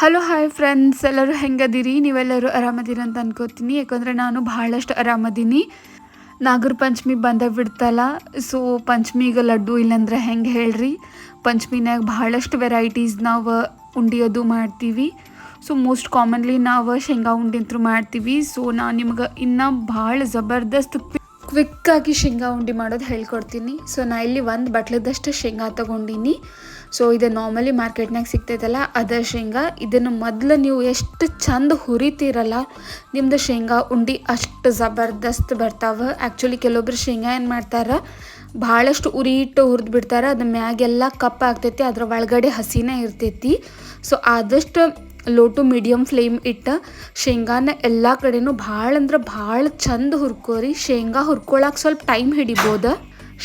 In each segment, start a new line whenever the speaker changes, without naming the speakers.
Hello hi friends ಎಲ್ಲರೂ ಹೆಂಗದಿರಿ? ನೀವೆಲ್ಲರೂ ಆರಾಮದಿರಿ ಅಂತ ಅನ್ಕೋತೀನಿ. ಯಾಕಂದರೆ ನಾನು ಭಾಳಷ್ಟು ಆರಾಮದೀನಿ. ನಾಗರ ಪಂಚಮಿ ಬಂದ ಬಿಡ್ತಲ್ಲ ಸೊ ಪಂಚಮಿಗೆ ಲಡ್ಡು ಇಲ್ಲಂದ್ರೆ ಹೆಂಗೆ ಹೇಳ್ರಿ? ಪಂಚಮಿನಾಗ ಭಾಳಷ್ಟು ವೆರೈಟೀಸ್ ನಾವು ಉಂಡಿಯೋದು ಮಾಡ್ತೀವಿ. ಸೊ ಮೋಸ್ಟ್ ಕಾಮನ್ಲಿ ನಾವು ಶೇಂಗಾ ಉಂಡಿ ಅಂತೂ ಮಾಡ್ತೀವಿ. ಸೊ ನಾನು ನಿಮ್ಗೆ ಇನ್ನೂ ಭಾಳ ಜಬರ್ದಸ್ತ್ ಕ್ವಿಕ್ಕಾಗಿ ಶೇಂಗಾ ಉಂಡಿ ಮಾಡೋದು ಹೇಳ್ಕೊಡ್ತೀನಿ. ಸೊ ನಾ ಇಲ್ಲಿ ಒಂದು ಬಟ್ಲದಷ್ಟು ಶೇಂಗಾ ತೊಗೊಂಡಿನಿ. ಸೊ ಇದು ನಾರ್ಮಲಿ ಮಾರ್ಕೆಟ್ನಾಗ ಸಿಗ್ತೈತಲ್ಲ, ಅದ ಶೇಂಗಾ. ಇದನ್ನು ಮೊದಲು ನೀವು ಎಷ್ಟು ಚಂದ ಹುರಿತೀರಲ್ಲ, ನಿಮ್ದು ಶೇಂಗಾ ಉಂಡಿ ಅಷ್ಟು ಜಬರ್ದಸ್ತ್ ಬರ್ತಾವೆ. ಆ್ಯಕ್ಚುಲಿ ಕೆಲವೊಬ್ರು ಶೇಂಗಾ ಏನು ಮಾಡ್ತಾರೆ, ಭಾಳಷ್ಟು ಉರಿ ಇಟ್ಟು ಹುರಿದು ಬಿಡ್ತಾರೆ ಅದ್ರ ಮ್ಯಾಗೆಲ್ಲ ಕಪ್ಪ ಆಗ್ತೈತಿ, ಅದ್ರ ಒಳಗಡೆ ಹಸಿನೇ ಇರ್ತೈತಿ. ಸೊ ಆದಷ್ಟು ಲೋ ಟು ಮೀಡಿಯಮ್ ಫ್ಲೇಮ್ ಇಟ್ಟು ಶೇಂಗಾನ ಎಲ್ಲ ಕಡೆನೂ ಭಾಳ ಅಂದ್ರೆ ಭಾಳ ಚಂದ ಹುರ್ಕೋರಿ. ಶೇಂಗಾ ಹುರ್ಕೊಳಕ್ಕೆ ಸ್ವಲ್ಪ ಟೈಮ್ ಹಿಡಿಬೋದು.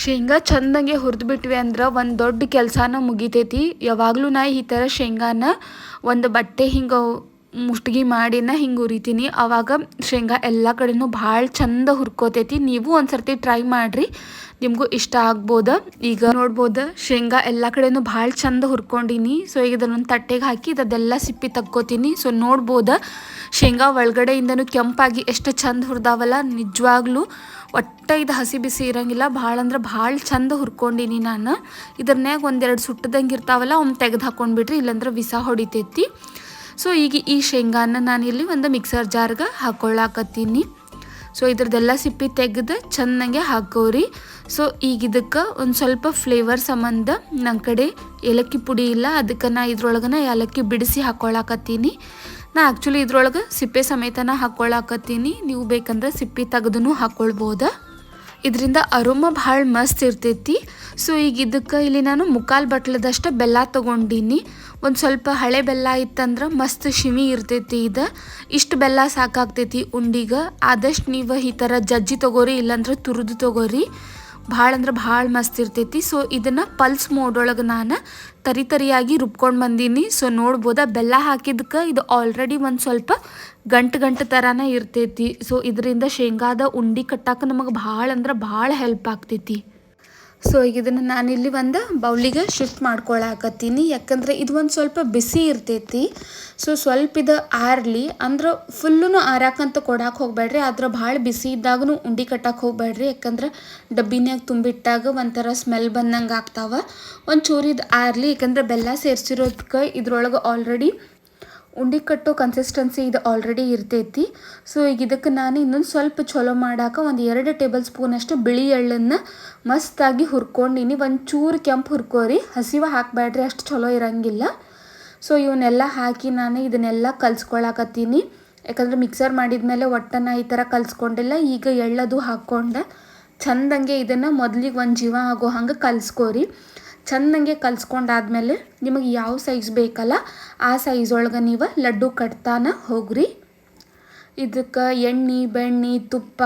ಶೇಂಗಾ ಚಂದಂಗೆ ಹುರಿದು ಬಿಟ್ವಿ ಅಂದ್ರೆ ಒಂದು ದೊಡ್ಡ ಕೆಲಸನ ಮುಗಿತೈತಿ. ಯಾವಾಗಲೂ ನಾ ಈ ಥರ ಶೇಂಗಾನ ಒಂದು ಬಟ್ಟೆ ಹಿಂಗೆ ಮುಷ್ಟಿಗೆ ಮಾಡಿನ ಹಿಂಗೆ ಉರಿತೀನಿ. ಆವಾಗ ಶೇಂಗಾ ಎಲ್ಲ ಕಡೆನೂ ಭಾಳ ಚಂದ ಹುರ್ಕೋತೈತಿ. ನೀವು ಒಂದ್ಸರ್ತಿ ಟ್ರೈ ಮಾಡಿರಿ. ನಿಮಗೂ ಇಷ್ಟ ಆಗ್ಬೋದು. ಈಗ ನೋಡ್ಬೋದು, ಶೇಂಗಾ ಎಲ್ಲ ಕಡೆನೂ ಭಾಳ ಚಂದ ಹುರ್ಕೊಂಡಿನಿ. ಸೊ ಈಗ ಇದನ್ನೊಂದು ತಟ್ಟೆಗೆ ಹಾಕಿ ಇದೆಲ್ಲ ಸಿಪ್ಪಿ ತಕ್ಕೋತೀನಿ. ಸೊ ನೋಡ್ಬೋದು, ಶೇಂಗಾ ಒಳಗಡೆಯಿಂದನೂ ಕೆಂಪಾಗಿ ಎಷ್ಟು ಚಂದ ಹುರಿದಾವಲ್ಲ. ನಿಜವಾಗ್ಲೂ ಒಟ್ಟ ಇದು ಹಸಿ ಬಿಸಿ ಇರಂಗಿಲ್ಲ. ಭಾಳ ಅಂದ್ರೆ ಭಾಳ ಚಂದ ಹುರ್ಕೊಂಡಿನಿ ನಾನು. ಇದ್ರನ್ಯಾಗ ಒಂದೆರಡು ಸುಟ್ಟದಂಗೆ ಇರ್ತಾವಲ್ಲ ಒಮ್ಮೆ ತೆಗೆದು ಹಾಕೊಂಡ್ಬಿಟ್ರಿ. ಇಲ್ಲಾಂದ್ರೆ ವಿಸ ಹೊಡಿತೈತಿ. ಸೊ ಈಗ ಈ ಶೇಂಗಾನ ನಾನು ಇಲ್ಲಿ ಒಂದು ಮಿಕ್ಸರ್ ಜಾರ್ಗೆ ಹಾಕೊಳ್ಳಾಕತ್ತೀನಿ ಸೊ ಇದ್ರದ್ದೆಲ್ಲ ಸಿಪ್ಪಿ ತೆಗೆದು ಚೆನ್ನಾಗೆ ಹಾಕೋರಿ. ಸೊ ಈಗ ಇದಕ್ಕೆ ಒಂದು ಸ್ವಲ್ಪ ಫ್ಲೇವರ್ ಸಂಬಂಧ ನನ್ನ ಕಡೆ ಏಲಕ್ಕಿ ಪುಡಿ ಇಲ್ಲ. ಅದಕ್ಕೆ ನಾ ಇದ್ರೊಳಗನ ಏಲಕ್ಕಿ ಬಿಡಿಸಿ ಹಾಕೊಳ್ಳಾಕತ್ತೀನಿ ನಾ ಆ್ಯಕ್ಚುಲಿ ಇದ್ರೊಳಗೆ ಸಿಪ್ಪೆ ಸಮೇತನ ಹಾಕ್ಕೊಳ್ಳಾಕತ್ತೀನಿ ನೀವು ಬೇಕಂದ್ರೆ ಸಿಪ್ಪಿ ತೆಗೆದು ಹಾಕ್ಕೊಳ್ಬೋದು ಇದರಿಂದ ಅರೋಮ ಭಾಳ ಮಸ್ತ್ ಇರ್ತೈತಿ. ಸೊ ಈಗ ಇದಕ್ಕೆ ಇಲ್ಲಿ ನಾನು ಮುಕ್ಕಾಲು ಬಟ್ಲದಷ್ಟು ಬೆಲ್ಲ ತೊಗೊಂಡೀನಿ. ಒಂದು ಸ್ವಲ್ಪ ಹಳೆ ಬೆಲ್ಲ ಇತ್ತಂದ್ರೆ ಮಸ್ತ್ ಶಿಮಿ ಇರ್ತೈತಿ ಇದು. ಇಷ್ಟು ಬೆಲ್ಲ ಸಾಕಾಗ್ತೈತಿ ಉಂಡಿಗೆ. ಆದಷ್ಟು ನೀವು ಈ ಥರ ಜಜ್ಜಿ ತೊಗೋರಿ ಇಲ್ಲಾಂದ್ರೆ ತುರಿದು ತೊಗೋರಿ. ಭಾಳ ಅಂದ್ರೆ ಭಾಳ ಮಸ್ತ್ ಇರ್ತೈತಿ. ಸೊ ಇದನ್ನು ಪಲ್ಸ್ ಮೋಡೊಳಗೆ ನಾನು ತರಿ ತರಿಯಾಗಿ ರುಬ್ಕೊಂಡು ಬಂದೀನಿ. ಸೊ ನೋಡ್ಬೋದಾ ಬೆಲ್ಲ ಹಾಕಿದ್ದಕ್ಕೆ ಇದು ಆಲ್ರೆಡಿ ಒಂದು ಸ್ವಲ್ಪ ಗಂಟು ಗಂಟು ಥರನೇ ಇರ್ತೈತಿ. ಸೊ ಇದರಿಂದ ಶೇಂಗಾದ ಉಂಡಿ ಕಟ್ಟಾಕ ನಮಗೆ ಭಾಳ ಅಂದ್ರೆ ಭಾಳ ಹೆಲ್ಪ್ ಆಗ್ತೈತಿ. ಸೊ ಈಗ ಇದನ್ನು ನಾನಿಲ್ಲಿ ಒಂದು ಬೌಲಿಗೆ ಶಿಫ್ಟ್ ಮಾಡ್ಕೊಳಕತ್ತೀನಿ. ಯಾಕಂದ್ರೆ ಇದು ಒಂದು ಸ್ವಲ್ಪ ಬಿಸಿ ಇರ್ತೈತಿ. ಸೊ ಸ್ವಲ್ಪ ಇದು ಆರಲಿ. ಅಂದ್ರೆ ಫುಲ್ಲೂ ಆರಾಕಂತ ಕೊಡಕ್ಕೆ ಹೋಗ್ಬೇಡ್ರಿ ಆದ್ರೆ ಭಾಳ ಬಿಸಿ ಇದ್ದಾಗೂ ಉಂಡಿ ಕಟ್ಟಕ್ಕೆ ಹೋಗ್ಬೇಡ್ರಿ ಯಾಕಂದ್ರೆ ಡಬ್ಬಿನಾಗ ತುಂಬಿಟ್ಟಾಗ ಒಂಥರ ಸ್ಮೆಲ್ ಬಂದಂಗೆ ಆಗ್ತಾವ. ಒಂದು ಇದು ಆರಲಿ. ಯಾಕಂದ್ರೆ ಬೆಲ್ಲ ಸೇರಿಸಿರೋದಕ್ಕೆ ಇದ್ರೊಳಗೆ ಆಲ್ರೆಡಿ ಉಂಡಿ ಕಟ್ಟೋ ಕನ್ಸಿಸ್ಟೆನ್ಸಿ ಇದು ಆಲ್ರೆಡಿ ಇರ್ತೈತಿ. ಸೊ ಈಗ ಇದಕ್ಕೆ ನಾನು ಇನ್ನೊಂದು ಸ್ವಲ್ಪ ಚಲೋ ಮಾಡಾಕ ಒಂದು ಎರಡು ಟೇಬಲ್ ಸ್ಪೂನಷ್ಟು ಬಿಳಿ ಎಳ್ಳನ್ನು ಮಸ್ತಾಗಿ ಹುರ್ಕೊಂಡಿನಿ. ಒಂದು ಚೂರು ಕೆಂಪು ಹುರ್ಕೋರಿ. ಹಸಿವ ಹಾಕಬೇಡ್ರಿ, ಅಷ್ಟು ಚಲೋ ಇರಂಗಿಲ್ಲ. ಸೊ ಇವನ್ನೆಲ್ಲ ಹಾಕಿ ನಾನು ಇದನ್ನೆಲ್ಲ ಕಲ್ಸ್ಕೊಳಕತ್ತೀನಿ. ಯಾಕಂದ್ರೆ ಮಿಕ್ಸರ್ ಮಾಡಿದ್ಮೇಲೆ ಒಟ್ಟನ್ನು ಈ ಥರ ಕಲ್ಸ್ಕೊಂಡಿಲ್ಲ. ಈಗ ಎಳ್ಳದು ಹಾಕ್ಕೊಂಡೆ. ಚಂದಂಗೆ ಇದನ್ನು ಮೊದಲಿಗೆ ಒಂದು ಜೀವ ಆಗೋ ಹಂಗೆ ಕಲ್ಸ್ಕೋರಿ. ಚೆಂದಂಗೆ ಕಲ್ಸ್ಕೊಂಡಾದ್ಮೇಲೆ ನಿಮಗೆ ಯಾವ ಸೈಜ್ ಬೇಕಲ್ಲ ಆ ಸೈಜ್ ಒಳಗೆ ನೀವು ಲಡ್ಡು ಕಟ್ತಾನ ಹೋಗ್ರಿ. ಇದಕ್ಕೆ ಎಣ್ಣೆ, ಬೆಣ್ಣೆ, ತುಪ್ಪ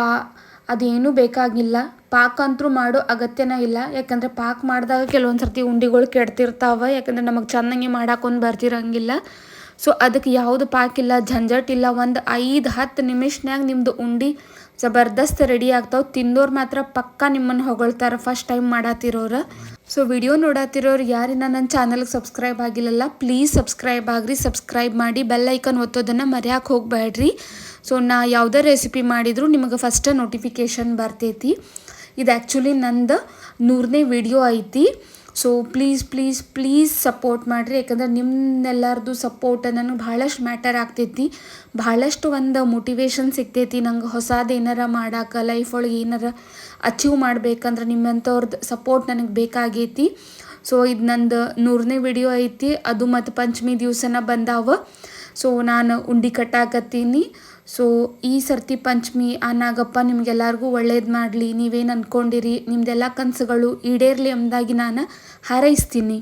ಅದೇನೂ ಬೇಕಾಗಿಲ್ಲ. ಪಾಕ ಅಂತೂ ಮಾಡೋ ಅಗತ್ಯನೇ ಇಲ್ಲ. ಯಾಕಂದರೆ ಪಾಕ್ ಮಾಡಿದಾಗ ಕೆಲವೊಂದು ಸರ್ತಿ ಉಂಡಿಗಳು ಕೆಡ್ತಿರ್ತಾವೆ. ಯಾಕಂದ್ರೆ ನಮಗೆ ಚೆನ್ನಾಗಿ ಮಾಡಾಕೊಂಡು ಬರ್ತಿರಂಗಿಲ್ಲ. ಸೊ ಅದಕ್ಕೆ ಯಾವುದು ಪಾಕಿಲ್ಲ ಇಲ್ಲ ಒಂದು ಐದು, ಹತ್ತು ನಿಮಿಷನ್ಯಾಗ ನಿಮ್ಮದು ಉಂಡಿ ಜಬರ್ದಸ್ತ್ ರೆಡಿ ಆಗ್ತಾವೆ. ತಿಂದೋರು ಮಾತ್ರ ಪಕ್ಕ ನಿಮ್ಮನ್ನು ಹೊಗಳ್ತಾರೆ ಫಸ್ಟ್ ಟೈಮ್ ಮಾಡತ್ತಿರೋರು ಸೊ ವಿಡಿಯೋ ನೋಡತ್ತಿರೋರು ಯಾರಿನ ನನ್ನ ಚಾನಲ್ಗೆ ಸಬ್ಸ್ಕ್ರೈಬ್ ಆಗಿಲ್ಲಲ್ಲ ಪ್ಲೀಸ್ ಸಬ್ಸ್ಕ್ರೈಬ್ ಆಗ್ರಿ. ಸಬ್ಸ್ಕ್ರೈಬ್ ಮಾಡಿ ಬೆಲ್ ಐಕನ್ ಒತ್ತೋದನ್ನು ಮರೆಯಕ್ಕೆ ಹೋಗಬೇಡ್ರಿ ಸೊ ನಾ ಯಾವುದೇ ರೆಸಿಪಿ ಮಾಡಿದರೂ ನಿಮಗೆ ಫಸ್ಟ್ ನೋಟಿಫಿಕೇಷನ್ ಬರ್ತೈತಿ. ಇದು ಆ್ಯಕ್ಚುಲಿ ನಂದು ನೂರನೇ ವಿಡಿಯೋ ಐತಿ. So please please please support ಮಾಡಿರಿ. ಯಾಕಂದ್ರೆ ನಿಮ್ನೆಲ್ಲರದು ಸಪೋರ್ಟ್ ನನಗೆ ಭಾಳಷ್ಟು ಮ್ಯಾಟರ್ ಆಗ್ತೈತಿ. ಭಾಳಷ್ಟು ಒಂದು ಮೋಟಿವೇಶನ್ ಸಿಗ್ತೈತಿ. ನಂಗೆ ಹೊಸದು ಏನಾರ ಮಾಡಾಕ ಲೈಫ್ ಒಳಗೆ ಏನಾರ ಅಚೀವ್ ಮಾಡ್ಬೇಕಂದ್ರೆ ನಿಮ್ಮಂಥವ್ರದ್ದು ಸಪೋರ್ಟ್ ನನಗೆ ಬೇಕಾಗೈತಿ. ಸೊ ಇದು ನಂದು ನೂರನೇ ವಿಡಿಯೋ ಐತಿ. ಅದು ಮತ್ತು ಪಂಚಮಿ ದಿವಸನ ಬಂದಾವ. ಸೊ ನಾನು ಉಂಡಿ ಕಟ್ಟಾಕತ್ತೀನಿ. ಸೊ ಈ ಸರ್ತಿ ಪಂಚಮಿ ಆ ನಾಗಪ್ಪ ನಿಮಗೆಲ್ಲರಿಗೂ ಒಳ್ಳೇದು ಮಾಡಲಿ. ನೀವೇನು ಅಂದ್ಕೊಂಡಿರಿ ನಿಮ್ದೆಲ್ಲ ಕನಸುಗಳು ಈಡೇರಲಿ ಎಂಬುದಾಗಿ ನಾನು ಹಾರೈಸ್ತೀನಿ.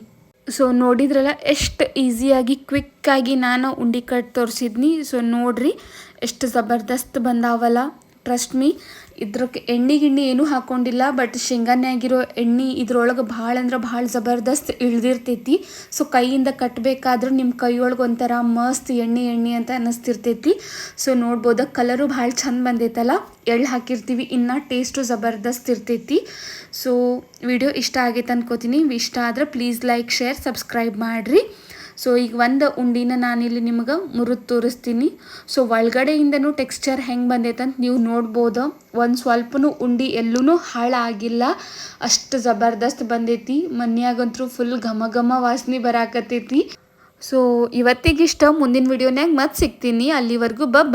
ಸೊ ನೋಡಿದ್ರಲ್ಲ, ಎಷ್ಟು ಈಸಿಯಾಗಿ ಕ್ವಿಕ್ಕಾಗಿ ನಾನು ಉಂಡಿ ಕಟ್ ತೋರಿಸಿದ್ನಿ. ಸೊ ನೋಡ್ರಿ, ಎಷ್ಟು ಜಬರ್ದಸ್ತ್ ಬಂದಾವಲ್ಲ. ಟ್ರಸ್ಟ್ ಮೀ ಇದ್ರಕ್ಕೆ ಎಣ್ಣೆ ಗಿಣ್ಣೆ ಏನೂ ಹಾಕೊಂಡಿಲ್ಲ ಬಟ್ ಶೇಂಗಾನ್ಯಾಗಿರೋ ಎಣ್ಣೆ ಇದ್ರೊಳಗೆ ಭಾಳ ಅಂದ್ರೆ ಭಾಳ ಜಬರ್ದಸ್ತ್ ಇಳ್ದಿರ್ತೈತಿ. ಸೊ ಕೈಯಿಂದ ಕಟ್ಟಬೇಕಾದ್ರೂ ನಿಮ್ಮ ಕೈಯೊಳಗೆ ಒಂಥರ ಮಸ್ತ್ ಎಣ್ಣೆ ಎಣ್ಣೆ ಅಂತ ಅನ್ನಿಸ್ತಿರ್ತೈತಿ ಸೊ ನೋಡ್ಬೋದು ಕಲರು ಭಾಳ ಚಂದ ಬಂದೈತಲ್ಲ, ಎಳ್ಳು ಹಾಕಿರ್ತೀವಿ, ಇನ್ನು ಟೇಸ್ಟು ಜಬರ್ದಸ್ತ್ ಇರ್ತೈತಿ. ಸೊ ವಿಡಿಯೋ ಇಷ್ಟ ಆಗೈತೆ ಅನ್ಕೋತೀನಿ. ಇಷ್ಟ ಆದ್ರೆ ಪ್ಲೀಸ್ ಲೈಕ್ ಶೇರ್ ಸಬ್ಸ್ಕ್ರೈಬ್ ಮಾಡಿರಿ. ಸೊ ಈಗ ಒಂದು ಉಂಡಿನ ನಾನಿಲ್ಲಿ ನಿಮ್ಗೆ ಮುರಿದು ತೋರಿಸ್ತೀನಿ. ಸೊ ಒಳಗಡೆಯಿಂದನೂ ಟೆಕ್ಸ್ಚರ್ ಹೆಂಗೆ ಬಂದೈತೆ ಅಂತ ನೀವು ನೋಡ್ಬೋದು. ಒಂದು ಸ್ವಲ್ಪನೂ ಉಂಡಿ ಎಲ್ಲೂ ಹಾಳಾಗಿಲ್ಲ. ಅಷ್ಟು ಜಬರ್ದಸ್ತ್ ಬಂದೈತಿ. ಮನ್ಯಾಗಂತೂ ಫುಲ್ ಘಮ ಘಮ ವಾಸನೆ ಬರಾಕತ್ತೈತಿ. ಸೊ ಇವತ್ತಿಗಿಷ್ಟ, ಮುಂದಿನ ವಿಡಿಯೋನ್ಯಾಗ ಮತ್ತೆ ಸಿಗ್ತೀನಿ. ಅಲ್ಲಿವರೆಗೂ ಬಾಯ್